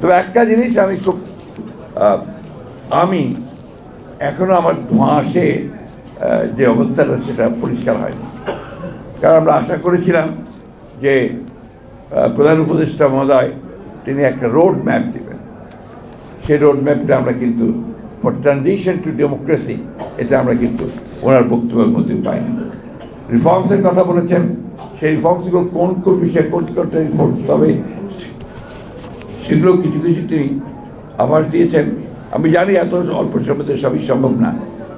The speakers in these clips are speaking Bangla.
তবে একটা জিনিস আমি খুব আমি এখনও আমার ধোঁয়াশে যে অবস্থাটা সেটা পরিষ্কার হয়নি। কারণ আমরা আশা করেছিলাম যে প্রধান উপদেষ্টা মহোদয়, তিনি একটা রোড ম্যাপ দেবেন। সেই রোড ম্যাপটা আমরা কিন্তু ফর ট্রানজিশন টু ডেমোক্রেসি এটা আমরা কিন্তু ওনার বক্তব্যের মধ্যে পাইনি। রিফর্মসের কথা বলেছেন, সেই রিফর্মসগুলো কোন কোন বিষয়ে কোন কোনটা রিফর্মস তবে সেগুলো কিছু কিছু তিনি আভাস দিয়েছেন। আমি জানি এত অল্প সময় সবই সম্ভব না,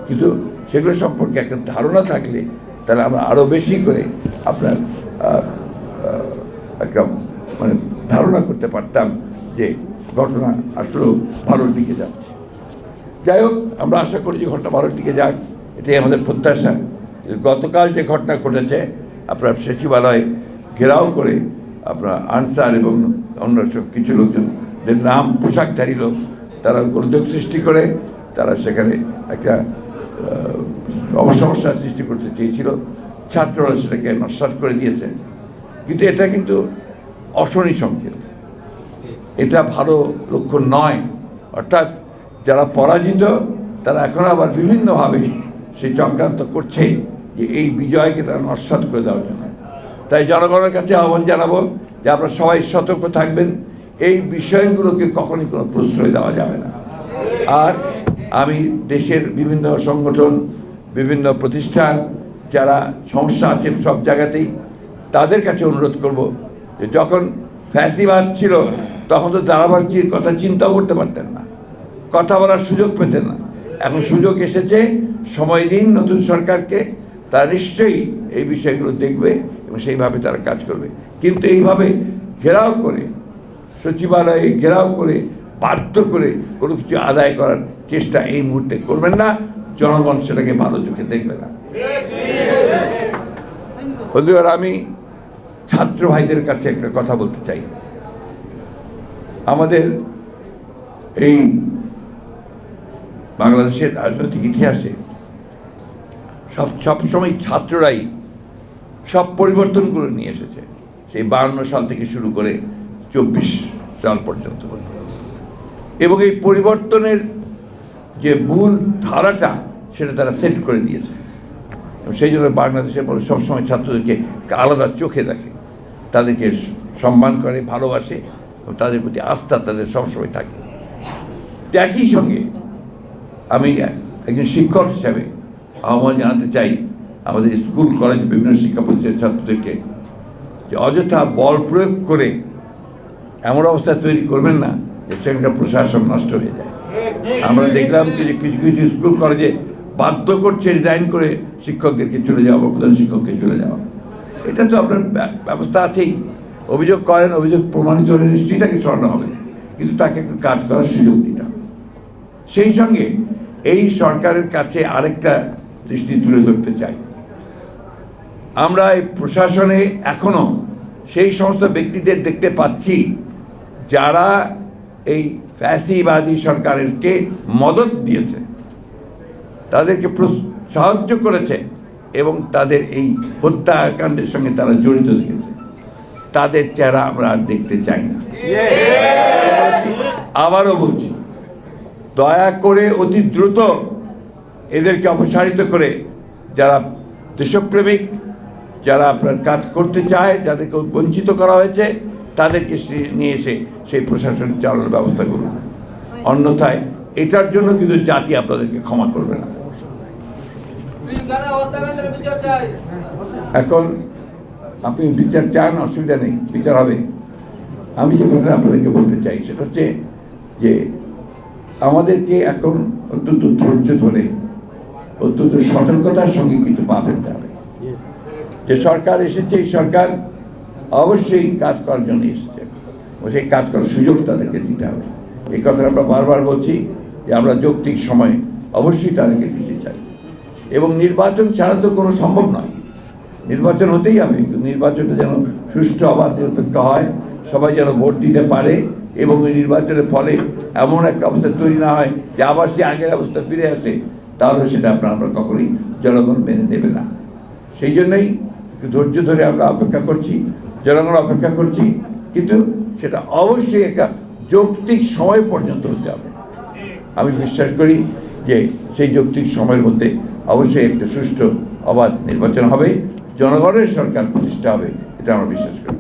কিন্তু সেগুলো সম্পর্কে একটা ধারণা থাকলে তাহলে আমরা আরও বেশি করে আপনার একটা মানে ধারণা করতে পারতাম যে ঘটনা আসলেও ভালোর দিকে যাচ্ছে। যাই হোক, আমরা আশা করি যে ঘটনা ভালোর দিকে যাক, এটাই আমাদের প্রত্যাশা। গতকাল যে ঘটনা ঘটেছে, আপনার সচিবালয় ঘেরাও করে আপনার আনসার এবং অন্য সব কিছু লোকজনদের নাম পোশাকধারী লোক তারা গোলযোগ সৃষ্টি করে তারা সেখানে একটা আহ, সমস্যার সৃষ্টি করতে চেয়েছিল। ছাত্ররা সেটাকে নস্বাত করে দিয়েছে। কিন্তু এটা কিন্তু অশনি সংকেত। এটা ভালো লক্ষণ নয়। অর্থাৎ যারা পরাজিত তারা এখন আবার বিভিন্নভাবে সেই চক্রান্ত করছে যে এই বিজয়কে তারা নস্বাত করে দেওয়ার জন্য। তাই জনগণের কাছে আহ্বান জানাব যে আপনারা সবাই সতর্ক থাকবেন। এই বিষয়গুলোকে কখনই কোনো প্রশ্রয় দেওয়া যাবে না। আর আমি দেশের বিভিন্ন সংগঠন, বিভিন্ন প্রতিষ্ঠান, যারা সমস্যা আছে সব জায়গাতেই তাদের কাছে অনুরোধ করব যে যখন ফ্যাসিবাদ ছিল, তখন তো ধারাবাহিক কথা চিন্তাও করতে পারতেন না, কথা বলার সুযোগ পেতেন না। এখন সুযোগ এসেছে, সময় দিন নতুন সরকারকে, তারা নিশ্চয়ই এই বিষয়গুলো দেখবে। এবং সেইভাবে তারা কাজ করবে। কিন্তু এইভাবে ঘেরাও করে, সচিবালয়ে ঘেরাও করে, বাধ্য করে কোনো কিছু আদায় করার চেষ্টা এই মুহূর্তে করবেন না। জনগণ সেটাকে ভালো চোখে দেখবে না। বন্ধুরা আমি ছাত্র ভাইদের কাছে একটা কথা বলতে চাই। আমাদের এই বাংলাদেশের রাজনৈতিক ইতিহাসে সব সবসময় ছাত্ররাই সব পরিবর্তনগুলো নিয়ে এসেছে। সেই বাহান্ন সাল থেকে শুরু করে চব্বিশ সাল পর্যন্ত। এবং এই পরিবর্তনের যে মূল ধারাটা, সেটা তারা সেট করে দিয়েছে। সেই জন্য বাংলাদেশের মানুষ সবসময় ছাত্রদেরকে আলাদা চোখে দেখে। তাদেরকে সম্মান করে, ভালোবাসে, এবং তাদের প্রতি আস্থা তাদের সবসময় থাকে। একই সঙ্গে আমি একজন শিক্ষক হিসাবে আহ্বান জানাতে চাই আমাদের স্কুল, কলেজ, বিভিন্ন শিক্ষা প্রতিষ্ঠানের ছাত্রদেরকে যে অযথা বল প্রয়োগ করে এমন অবস্থা তৈরি করবেন না যে সেখানকার প্রশাসন নষ্ট হয়ে যায়। আমরা দেখলাম যে কিছু কিছু স্কুল, কলেজে বাধ্য করছে রিজাইন করে শিক্ষকদেরকে চলে যাওয়া প্রধান শিক্ষককে চলে যাওয়া। এটা তো আপনার ব্য- ব্যবস্থা আছেই। অভিযোগ করেন, অভিযোগ প্রমাণিত হলে নিশ্চয়ই সরানো হবে, কিন্তু তাকে একটু কাজ করার সুযোগ হবে। সেই সঙ্গে এই সরকারের কাছে আরেকটা দৃষ্টি তুলে ধরতে চাই। আমরা এই প্রশাসনে এখনও সেই সমস্ত ব্যক্তিদের দেখতে পাচ্ছি যারা এই ফ্যাসিবাদী সরকারেরকে মদত দিয়েছে, তাদেরকে সাহায্য করেছে এবং তাদের এই হত্যাকাণ্ডের সঙ্গে তারা জড়িত থেকেছে তাদের চেহারা আমরা আর দেখতে চাই না। আবারও বলছি, দয়া করে অতি দ্রুত এদেরকে অপসারিত করে যারা দেশপ্রেমিক যারা আপনার কাজ করতে চায়, যাদেরকে বঞ্চিত করা হয়েছে, তাদেরকে নিয়ে এসে সেই প্রশাসন চালানোর ব্যবস্থা করুন। অন্যথায় এটার জন্য কিন্তু জাতি আপনাদেরকে ক্ষমা করবে না। এখন আপনি বিচার চান, অসুবিধা নেই, বিচার হবে। আমি যে কথা আপনাদেরকে বলতে চাই, সেটা হচ্ছে যে আমাদেরকে এখন অত্যন্ত ধৈর্য ধরে, অত্যন্ত সতর্কতার সঙ্গে কিন্তু পা ফেলতে হবে। যে সরকার এসেছে, এই সরকার অবশ্যই কাজ করার জন্য এসেছে। সেই কাজ করার সুযোগ তাদেরকে দিতে হবে। এই কথাটা আমরা বারবার বলছি যে আমরা যৌক্তিক সময় অবশ্যই তাদেরকে দিতে চাই। এবং নির্বাচন ছাড়া তো কোনো সম্ভব নয়। নির্বাচন হতেই হবে, কিন্তু নির্বাচনটা যেন সুষ্ঠু অবাধ নিরপেক্ষ হয়, সবাই যেন ভোট দিতে পারে এবং ওই নির্বাচনের ফলে এমন একটা অবস্থা তৈরি না হয় যে আবার সে আগের অবস্থা ফিরে আসে, তাহলে সেটা আপনার আমরা কখনোই জনগণ মেনে নেবে না। সেই জন্যই ধৈর্য ধরে আমরা অপেক্ষা করছি, জনগণ অপেক্ষা করছি, কিন্তু সেটা অবশ্যই একটা যৌক্তিক সময় পর্যন্ত হতে হবে। আমি বিশ্বাস করি যে সেই যৌক্তিক সময়ের মধ্যে অবশ্যই একটা সুষ্ঠু অবাধ নির্বাচন হবে, জনগণের সরকার প্রতিষ্ঠা হবে, এটা আমরা বিশ্বাস করি।